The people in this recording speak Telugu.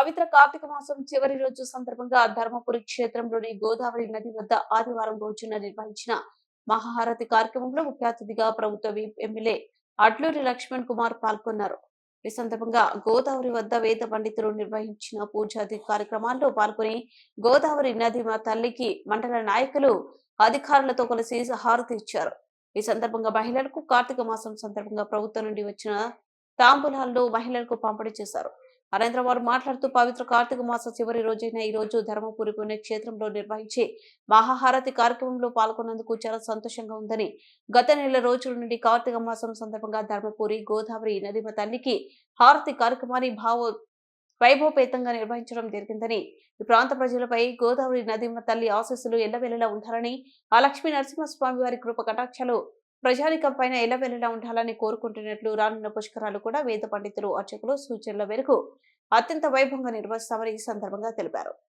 పవిత్ర కార్తీక మాసం చివరి రోజు సందర్భంగా ధర్మపురి క్షేత్రంలోని గోదావరి నది వద్ద ఆదివారం రోజున నిర్వహించిన మహాహారతి కార్యక్రమంలో ముఖ్య అతిథిగా ప్రభుత్వ ఎమ్మెల్యే అడ్లూరి లక్ష్మణ్ కుమార్ పాల్గొన్నారు. ఈ సందర్భంగా గోదావరి వద్ద వేద పండితులు నిర్వహించిన పూజాది కార్యక్రమాల్లో పాల్గొని గోదావరి నది మా తల్లికి మండల నాయకులు అధికారులతో కలిసి హారతి ఇచ్చారు. ఈ సందర్భంగా మహిళలకు కార్తీక మాసం సందర్భంగా ప్రభుత్వం నుండి వచ్చిన తాంబూలాల్లో మహిళలకు పంపిణీ చేశారు. అనంతరం వారు మాట్లాడుతూ పవిత్ర కార్తీక మాస చివరి రోజైన ఈ రోజు ధర్మపురి పుణ్యక్షేత్రంలో నిర్వహించే మహాహారతి కార్యక్రమంలో పాల్గొన్నందుకు చాలా సంతోషంగా ఉందని గత నెల రోజుల నుండి కార్తీక మాసం సందర్భంగా ధర్మపురి గోదావరి నదిమ తల్లికి హారతి కార్యక్రమాన్ని భావ వైభవపేతంగా నిర్వహించడం జరిగిందని ఈ ప్రాంత ప్రజలపై గోదావరి నదిమ తల్లి ఆశీస్సులు ఎల్లవెల్లలా ఉండాలని ఆ లక్ష్మీ నరసింహస్వామి వారి కృప కటాక్షాలు ప్రజానికం పైన ఎల్లవెల్లలా ఉండాలని కోరుకుంటున్నట్లు రానున్న పుష్కరాలు కూడా వేద పండితులు అర్చకులు సూచనల మేరకు అత్యంత వైభవంగా నిర్వహిస్తామని ఈ సందర్భంగా తెలిపారు.